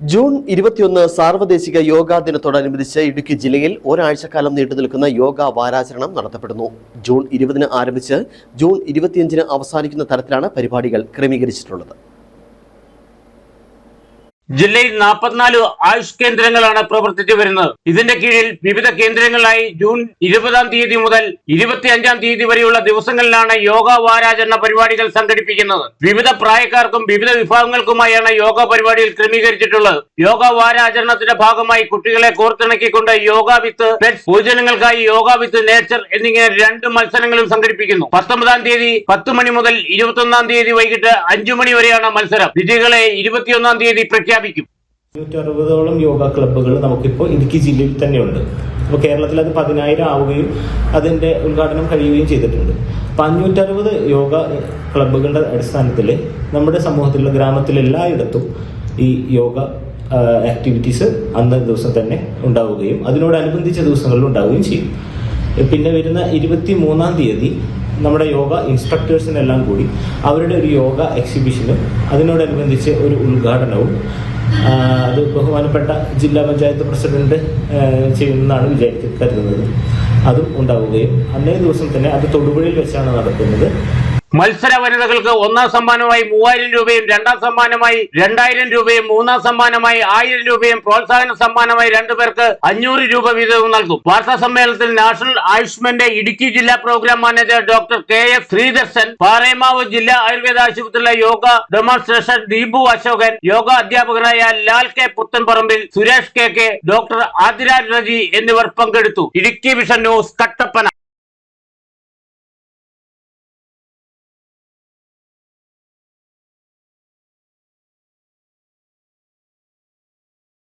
June ഇരുപത്തിയൊന്ന് സാർവദേശിക യോഗാ ദിനത്തോടനുബന്ധിച്ച് ഇടുക്കി ജില്ലയിൽ ഒരാഴ്ചക്കാലം നീണ്ടു നിൽക്കുന്ന യോഗ വാരാചരണം നടത്തപ്പെടുന്നു. ജൂൺ ഇരുപതിന് ആരംഭിച്ച് ജൂൺ ഇരുപത്തിയഞ്ചിന് അവസാനിക്കുന്ന തരത്തിലാണ് പരിപാടികൾ ക്രമീകരിച്ചിട്ടുള്ളത്. ജില്ലയിൽ നാൽപ്പത്തിനാല് ആയുഷ് കേന്ദ്രങ്ങളാണ് പ്രവർത്തിച്ചു വരുന്നത്. ഇതിന്റെ കീഴിൽ വിവിധ കേന്ദ്രങ്ങളിലായി ജൂൺ ഇരുപതാം തീയതി മുതൽ ഇരുപത്തിയഞ്ചാം തീയതി വരെയുള്ള ദിവസങ്ങളിലാണ് യോഗ വാരാചരണ പരിപാടികൾ സംഘടിപ്പിക്കുന്നത്. വിവിധ പ്രായക്കാർക്കും വിവിധ വിഭാഗങ്ങൾക്കുമായാണ് യോഗ പരിപാടികൾ ക്രമീകരിച്ചിട്ടുള്ളത്. യോഗ വാരാചരണത്തിന്റെ ഭാഗമായി കുട്ടികളെ കോർത്തിണക്കിക്കൊണ്ട് യോഗ വിത്ത് പൊതുജനങ്ങൾക്കായി യോഗ വിത്ത് നേച്ചർ എന്നിങ്ങനെ രണ്ട് മത്സരങ്ങളും സംഘടിപ്പിക്കുന്നു. പത്തൊമ്പതാം തീയതി പത്ത് മണി മുതൽ ഇരുപത്തൊന്നാം തീയതി വൈകിട്ട് അഞ്ചു മണി വരെയാണ് മത്സരം. വിജയികളെ ഇരുപത്തിയൊന്നാം തീയതി പ്രഖ്യാപിക്കും അഞ്ഞൂറ്റി അറുപതോളം യോഗ ക്ലബ്ബുകൾ നമുക്കിപ്പോൾ ഇടുക്കി ജില്ലയിൽ തന്നെയുണ്ട്. അപ്പോൾ കേരളത്തിൽ അത് പതിനായിരം ആവുകയും അതിന്റെ ഉദ്ഘാടനം കഴിയുകയും ചെയ്തിട്ടുണ്ട്. അപ്പം അഞ്ഞൂറ്ററുപത് യോഗ ക്ലബ്ബുകളുടെ അടിസ്ഥാനത്തിൽ നമ്മുടെ സമൂഹത്തിലുള്ള ഗ്രാമത്തിലെല്ലായിടത്തും ഈ യോഗ ആക്ടിവിറ്റീസ് അന്ന ദിവസം തന്നെ ഉണ്ടാവുകയും അതിനോടനുബന്ധിച്ച ദിവസങ്ങളിൽ ഉണ്ടാവുകയും ചെയ്യും. പിന്നെ വരുന്ന ഇരുപത്തി മൂന്നാം തീയതി നമ്മുടെ യോഗ ഇൻസ്ട്രക്ടേഴ്സിനെല്ലാം കൂടി അവരുടെ ഒരു യോഗ എക്സിബിഷനും അതിനോടനുബന്ധിച്ച് ഒരു ഉദ്ഘാടനവും അത് ബഹുമാനപ്പെട്ട ജില്ലാ പഞ്ചായത്ത് പ്രസിഡന്റ് ചെയ്യുമെന്നാണ് വിചാരിച്ച് കരുതുന്നത്. അതും ഉണ്ടാവുകയും അന്നേ ദിവസം തന്നെ അത് തൊടുപുഴയിൽ വെച്ചാണ് നടക്കുന്നത്. മത്സര വനിതകൾക്ക് ഒന്നാം സമ്മാനമായി മൂവായിരം രൂപയും രണ്ടാം സമ്മാനമായി രണ്ടായിരം രൂപയും മൂന്നാം സമ്മാനമായി ആയിരം രൂപയും പ്രോത്സാഹന സമ്മാനമായി രണ്ടു പേർക്ക് അഞ്ഞൂറ് രൂപ വീതവും നൽകും. വാർത്താ സമ്മേളനത്തിൽ നാഷണൽ ആയുഷ്മന്റെ ഇടുക്കി ജില്ലാ programme manager doctor K S Sreedarshan Paremavu ജില്ലാ ആയുർവേദ ആശുപത്രിയിലെ യോഗ ഡെമോൺസ്ട്രേഷൻ ദീപു അശോകൻ യോഗ അധ്യാപകരായ Lal K Puthanparambil Suresh K K doctor Athiraj Reji എന്നിവർ പങ്കെടുത്തു. Idukki vision news Kattappana.